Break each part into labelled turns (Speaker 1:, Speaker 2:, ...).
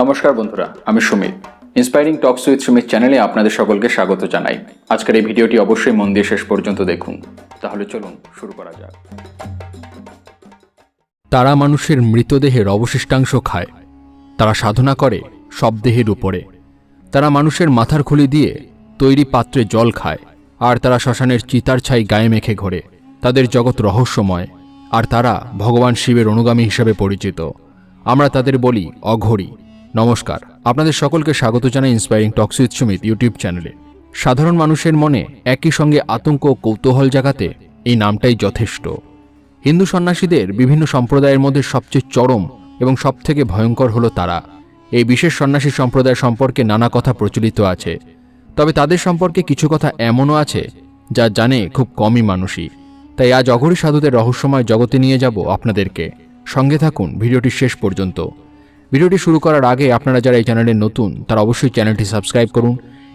Speaker 1: নমস্কার বন্ধুরা, আমি Sumit. Inspiring talks with Sumit চ্যানেলে আপনাদের সকলকে স্বাগত জানাই। আজকের এই ভিডিওটি অবশ্যই মন দিয়ে শেষ পর্যন্ত দেখুন। তাহলে চলুন শুরু করা যাক।
Speaker 2: তারা মানুষের মৃতদেহের অবশিষ্টাংশ খায়। তারা সাধনা করে সব দেহের উপরে। তারা মানুষের মাথার খুলি দিয়ে তৈরি পাত্রে জল খায়। আর তারা শ্মশানের চিতার ছাই গায়ে মেখে ঘোরে। তাদের জগৎ রহস্যময়। আর তারা ভগবান শিবের অনুগামী হিসাবে পরিচিত। আমরা তাদের বলি অঘরি। নমস্কার। আপনাদের সকলকে স্বাগত জানাই inspiring talks with Sumit YouTube চ্যানেলে সাধারণ মানুষের মনে একই সঙ্গে আতঙ্ক ও কৌতূহল জাগাতে এই নামটাই যথেষ্ট। হিন্দু সন্ন্যাসীদের বিভিন্ন সম্প্রদায়ের মধ্যে সবচেয়ে চরম এবং সবথেকে ভয়ঙ্কর হলো তারা। এই বিশেষ সন্ন্যাসী সম্প্রদায় সম্পর্কে নানা কথা প্রচলিত আছে। তবে তাদের সম্পর্কে কিছু কথা এমনও আছে যা জানে খুব কমই মানুষই। তাই আজ অঘরী সাধুদের রহস্যময় জগতে নিয়ে যাব আপনাদেরকে। সঙ্গে থাকুন, ভিডিওটি শেষ পর্যন্ত। ভিডিওটি শুরু করার আগে আপনারা যারা এই চ্যানেলে নতুন, তারা অবশ্যই চ্যানেলটি সাবস্ক্রাইব করুন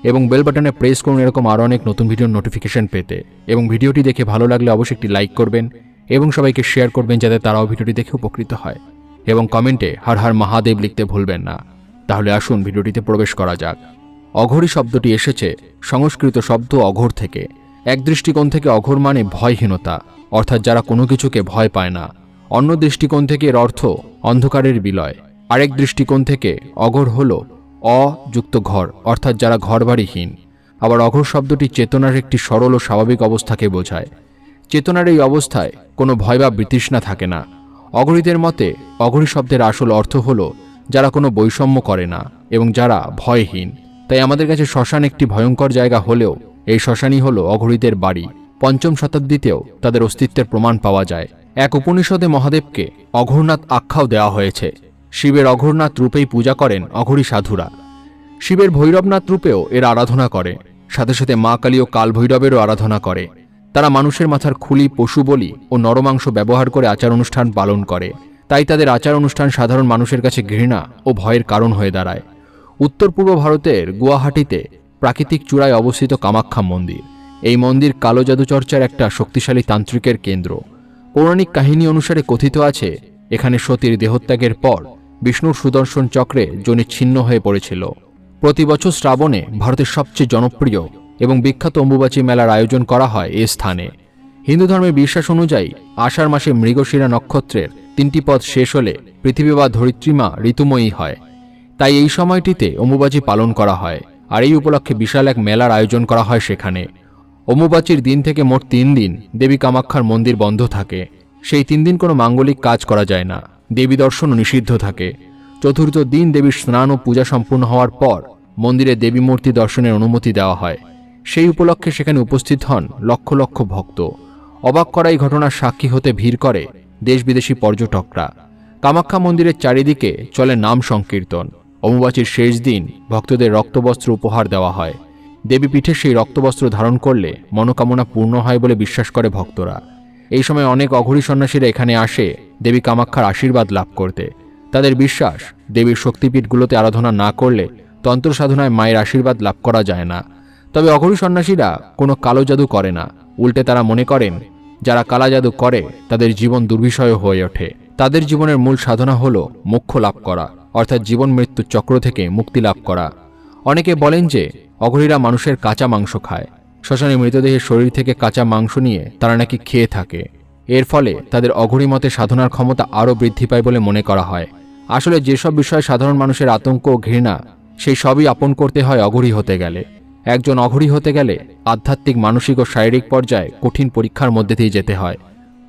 Speaker 2: এবং বেল বাটনে প্রেস করুন এরকম আরও অনেক নতুন ভিডিওর নোটিফিকেশন পেতে। এবং ভিডিওটি দেখে ভালো লাগলে অবশ্যই একটি লাইক করবেন এবং সবাইকে শেয়ার করবেন যাতে তারাও ভিডিওটি দেখে উপকৃত হয়। এবং কমেন্টে হর হর মহাদেব লিখতে ভুলবেন না। তাহলে আসুন ভিডিওটিতে প্রবেশ করা যাক। অঘরী শব্দটি এসেছে সংস্কৃত শব্দ অঘোর থেকে। এক দৃষ্টিকোণ থেকে অঘোর মানে ভয়হীনতা, অর্থাৎ যারা কোনো কিছুকে ভয় পায় না। অন্য দৃষ্টিকোণ থেকে এর অর্থ অন্ধকারের বিলয়। আরেক দৃষ্টিকোণ থেকে অঘর হল অযুক্ত ঘর, অর্থাৎ যারা ঘরবাড়িহীন। আবার অঘর শব্দটি চেতনার একটি সরল ও স্বাভাবিক অবস্থাকে বোঝায়। চেতনার এই অবস্থায় কোনো ভয় বা বিতৃষ্ণা থাকে না। অগরিদের মতে অগরী শব্দের আসল অর্থ হল যারা কোনো বৈষম্য করে না এবং যারা ভয়হীন। তাই আমাদের কাছে শ্মশান একটি ভয়ঙ্কর জায়গা হলেও এই শ্মশানই হল অঘরীদের বাড়ি। পঞ্চম শতাব্দীতেও তাদের অস্তিত্বের প্রমাণ পাওয়া যায়। এক উপনিষদে মহাদেবকে অঘরনাথ আখ্যাও দেওয়া হয়েছে। শিবের অঘরনাথ রূপেই পূজা করেন অঘরী সাধুরা। শিবের ভৈরবনাথ রূপেও এর আরাধনা করে। সাথে সাথে মা কালী ও কাল ভৈরবেরও আরাধনা করে। তারা মানুষের মাথার খুলি, পশু বলি ও নরমাংস ব্যবহার করে আচার অনুষ্ঠান পালন করে। তাই তাদের আচার অনুষ্ঠান সাধারণ মানুষের কাছে ঘৃণা ও ভয়ের কারণ হয়ে দাঁড়ায়। উত্তর পূর্ব ভারতের গুয়াহাটিতে প্রাকৃতিক চূড়ায় অবস্থিত কামাখ্যা মন্দির। এই মন্দির কালো জাদুচর্চার একটা শক্তিশালী তান্ত্রিকের কেন্দ্র। পৌরাণিক কাহিনী অনুসারে কথিত আছে, এখানে সতীর দেহত্যাগের পর বিষ্ণুর সুদর্শন চক্রে জনি ছিন্ন হয়ে পড়েছিল। প্রতি বছর শ্রাবণে ভারতের সবচেয়ে জনপ্রিয় এবং বিখ্যাত অম্বুবাচী মেলার আয়োজন করা হয় এ স্থানে। হিন্দু ধর্মের বিশ্বাস অনুযায়ী আষাঢ় মাসে মৃগশিরা নক্ষত্রের তিনটি পদ শেষ হলে পৃথিবী বা ধরিত্রীমা ঋতুময়ী হয়। তাই এই সময়টিতে অম্বুবাচী পালন করা হয় আর এই উপলক্ষে বিশাল এক মেলার আয়োজন করা হয় সেখানে। অম্বুবাচীর দিন থেকে মোট তিন দিন দেবী কামাক্ষার মন্দির বন্ধ থাকে। সেই তিন দিন কোনো মাঙ্গলিক কাজ করা যায় না। দেবী দর্শনও নিষিদ্ধ থাকে। চতুর্থ দিন দেবীর স্নান ও পূজা সম্পূর্ণ হওয়ার পর মন্দিরে দেবী মূর্তি দর্শনের অনুমতি দেওয়া হয়। সেই উপলক্ষে সেখানে উপস্থিত হন লক্ষ লক্ষ ভক্ত। অবাক করা এই ঘটনার সাক্ষী হতে ভিড় করে দেশ বিদেশি পর্যটকরা। কামাখ্যা মন্দিরের চারিদিকে চলে নাম সংকীর্তন। অমুবাচীর শেষ দিন ভক্তদের রক্তবস্ত্র উপহার দেওয়া হয়। দেবী পীঠে সেই রক্তবস্ত্র ধারণ করলে মনোকামনা পূর্ণ হয় বলে বিশ্বাস করে ভক্তরা। এই সময় অনেক অঘরী সন্ন্যাসীরা এখানে আসে, দেবী কামাক্ষার আশীর্বাদ লাভ করতে। তাদের বিশ্বাস, দেবীর শক্তিপীঠগুলোতে আরাধনা না করলে তন্ত্র সাধনায় মায়ের আশীর্বাদ লাভ করা যায় না। তবে অঘরী সন্ন্যাসীরা কোনো কালো জাদু করে না। উল্টে তারা মনে করেন, যারা কালা জাদু করে, তাদের জীবন দুর্বিষয় হয়ে ওঠে। তাদের জীবনের মূল সাধনা হল মোক্ষ লাভ করা, অর্থাৎ জীবন মৃত্যুর চক্র থেকে মুক্তি লাভ করা। অনেকে বলেন যে, অঘরীরা মানুষের কাঁচা মাংস খায়। শ্মশানে মৃতদেহের শরীর থেকে কাঁচা মাংস নিয়ে তারা নাকি খেয়ে থাকে। এর ফলে তাদের অঘরী মতে সাধনার ক্ষমতা আরও বৃদ্ধি পায় বলে মনে করা হয়। আসলে যেসব বিষয়ে সাধারণ মানুষের আতঙ্ক ও ঘৃণা, সেই সবই আপন করতে হয় অঘরী হতে গেলে। একজন অঘরী হতে গেলে আধ্যাত্মিক, মানসিক ও শারীরিক পর্যায়ে কঠিন পরীক্ষার মধ্যে দিয়ে যেতে হয়।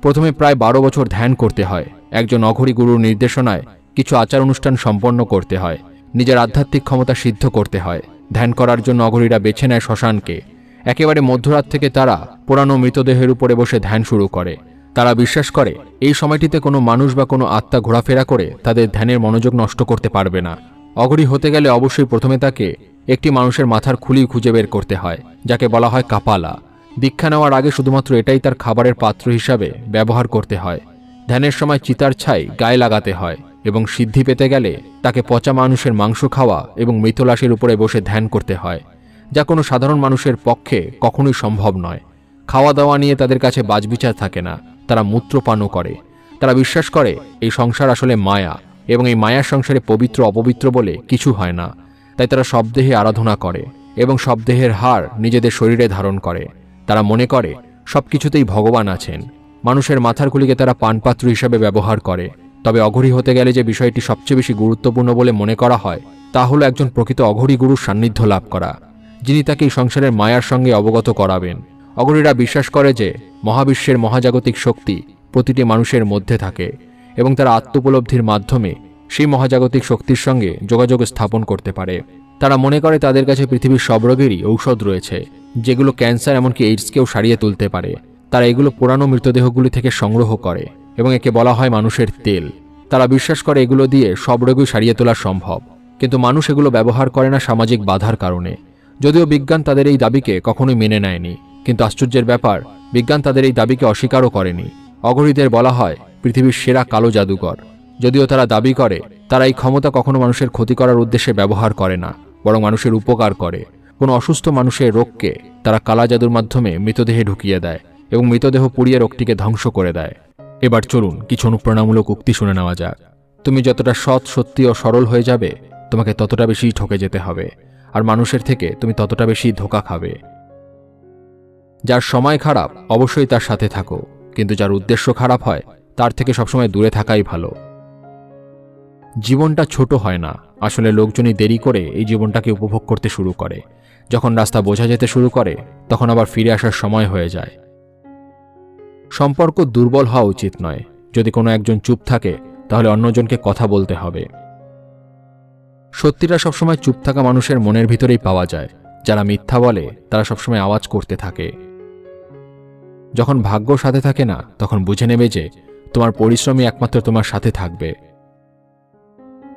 Speaker 2: প্রথমে প্রায় বারো বছর ধ্যান করতে হয়। একজন অঘরী গুরুর নির্দেশনায় কিছু আচার অনুষ্ঠান সম্পন্ন করতে হয়। নিজের আধ্যাত্মিক ক্ষমতা সিদ্ধ করতে হয়। ধ্যান করার জন্য অঘরীরা বেছে নেয় শ্মশানকে। একেবারে মধ্যরাত থেকে তারা পুরানো মৃতদেহের উপরে বসে ধ্যান শুরু করে। তারা বিশ্বাস করে, এই সময়টিতে কোনো মানুষ বা কোনো আত্মা ঘোরাফেরা করে তাদের ধ্যানের মনোযোগ নষ্ট করতে পারবে না। অঘরী হতে গেলে অবশ্যই প্রথমে তাকে একটি মানুষের মাথার খুলি খুঁজে বের করতে হয়, যাকে বলা হয় কাপালা। দীক্ষা নেওয়ার আগে শুধুমাত্র এটাই তার খাবারের পাত্র হিসাবে ব্যবহার করতে হয়। ধ্যানের সময় চিতার ছাই গায়ে লাগাতে হয় এবং সিদ্ধি পেতে গেলে তাকে পচা মানুষের মাংস খাওয়া এবং মৃতলাশের উপরে বসে ধ্যান করতে হয়। যা কোনো সাধারণ মানুষের পক্ষে কখনোই সম্ভব নয়। খাওয়া দাওয়া নিয়ে তাদের কাছে বাজবিচার থাকে না, তারা মূত্রপানও করে। তারা বিশ্বাস করে, এই সংসার আসলে মায়া এবং এই মায়ার সংসারে পবিত্র, অপবিত্র বলে কিছু হয় না। তাই তারা সব দেহে আরাধনা করে এবং সব দেহের হার নিজেদের শরীরে ধারণ করে। তারা মনে করে সব কিছুতেই ভগবান আছেন। মানুষের মাথার খুলিকে তারা পানপাত্র হিসাবে ব্যবহার করে। তবে অঘরী হতে গেলে যে বিষয়টি সবচেয়ে বেশি গুরুত্বপূর্ণ বলে মনে করা হয়, তা হলো একজন প্রকৃত অঘরী গুরুর সান্নিধ্য লাভ করা। যিনি তাকে সংসারের মায়ার সঙ্গে অবগত করাবেন। অগরীরা বিশ্বাস করে যে, মহাবিশ্বের মহাজাগতিক শক্তি প্রতিটি মানুষের মধ্যে থাকে এবং তারা আত্মোপলব্ধির মাধ্যমে সেই মহাজাগতিক শক্তির সঙ্গে যোগাযোগ স্থাপন করতে পারে। তারা মনে করে তাদের কাছে পৃথিবীর সব রোগেরই ঔষধ রয়েছে, যেগুলো ক্যান্সার এমনকি এইডসকেও সারিয়ে তুলতে পারে। তারা এগুলো পুরানো মৃতদেহগুলি থেকে সংগ্রহ করে এবং একে বলা হয় মানুষের তেল। তারা বিশ্বাস করে এগুলো দিয়ে সব রোগই সারিয়ে তোলা সম্ভব, কিন্তু মানুষ এগুলো ব্যবহার করে না সামাজিক বাধার কারণে। যদিও বিজ্ঞান তাদের এই দাবিকে কখনোই মেনে নেয়নি, কিন্তু আশ্চর্যের ব্যাপার, বিজ্ঞান তাদের এই দাবিকে অস্বীকারও করেনি। অগণিতের বলা হয়, পৃথিবীর সেরা কালো জাদুকর। যদিও তারা দাবি করে, তারা এই ক্ষমতা কখনো মানুষের ক্ষতি করার উদ্দেশ্যে ব্যবহার করে না, বরং মানুষের উপকার করে। কোনো অসুস্থ মানুষের রোগকে তারা কালা জাদুর মাধ্যমে মৃতদেহে ঢুকিয়ে দেয় এবং মৃতদেহ পুড়িয়ে রোগটিকে ধ্বংস করে দেয়। এবার চলুন কিছু অনুপ্রেরণামূলক উক্তি শুনে নেওয়া যাক। তুমি যতটা সৎ, সত্যি ও সরল হয়ে যাবে, তোমাকে ততটা বেশি ঠকে যেতে হবে। আর মানুষের থেকে তুমি ততটা বেশি ধোকা খাবে। যার সময় খারাপ, অবশ্যই তার সাথে থাকো, কিন্তু যার উদ্দেশ্য খারাপ হয়, তার থেকে সবসময় দূরে থাকাই ভালো। জীবনটা ছোট হয় না, আসলে লোকজনই দেরি করে এই জীবনটাকে উপভোগ করতে শুরু করে। যখন রাস্তা বোঝা যেতে শুরু করে, তখন আবার ফিরে আসার সময় হয়ে যায়। সম্পর্ক দুর্বল হওয়া উচিত নয়। যদি কোনো একজন চুপ থাকে, তাহলে অন্যজনকে কথা বলতে হবে। সত্যিটা সবসময় চুপ থাকা মানুষের মনের ভিতরেই পাওয়া যায়। যারা মিথ্যা বলে, তারা সবসময় আওয়াজ করতে থাকে। যখন ভাগ্য সাথে থাকে না, তখন বুঝে নেবে যে, তোমার পরিশ্রমই একমাত্র তোমার সাথে থাকবে।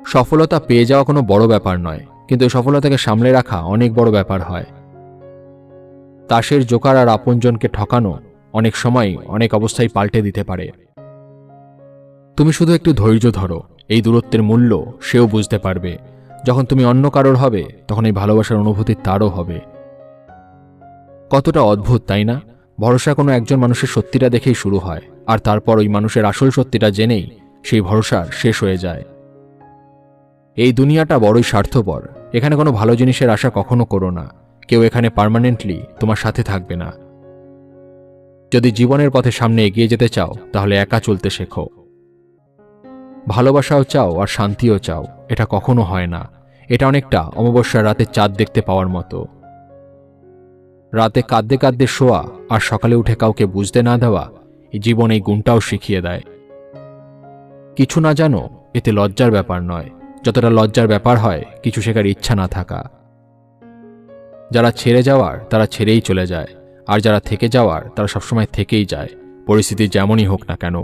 Speaker 2: সফলতা পেয়ে যাওয়া কোনো বড় ব্যাপার নয়, কিন্তু সফলতাকে সামলে রাখা অনেক বড় ব্যাপার হয়। তাসের জোকার আর আপনজনকে ঠকানো অনেক সময় অনেক অবস্থায় পাল্টে দিতে পারে। তুমি শুধু একটু ধৈর্য ধরো, এই দূরত্বের মূল্য সেও বুঝতে পারবে। যখন তুমি অন্য কারোর হবে, তখন এই ভালোবাসার অনুভূতি তারও হবে। কতটা অদ্ভুত, তাই না? ভরসা কোনো একজন মানুষের সত্যিটা দেখেই শুরু হয়, আর তারপর ওই মানুষের আসল সত্যিটা জেনেই সেই ভরসার শেষ হয়ে যায়। এই দুনিয়াটা বড়ই স্বার্থপর, এখানে কোনো ভালো জিনিসের আশা কখনো করো না, কেউ এখানে পার্মানেন্টলি তোমার সাথে থাকবে না। যদি জীবনের পথে সামনে এগিয়ে যেতে চাও, তাহলে একা চলতে শেখো। ভালোবাসাও চাও আর শান্তিও চাও, এটা কখনো হয় না। এটা অনেকটা অমাবস্যার রাতে চাঁদ দেখতে পাওয়ার মতো। রাতে কাঁদতে কাঁদতে শোয়া আর সকালে উঠে কাউকে বুঝতে না দেওয়া জীবন এই গুণটাও শিখিয়ে দেয়। কিছু না জানো, এতে লজ্জার ব্যাপার নয়। যতটা লজ্জার ব্যাপার হয়, কিছু শেখার ইচ্ছা না থাকা। যারা ছেড়ে যাওয়ার, তারা ছেড়েই চলে যায়। আর যারা থেকে যাওয়ার, তারা সবসময় থেকেই যায়। পরিস্থিতি যেমনই হোক না কেন।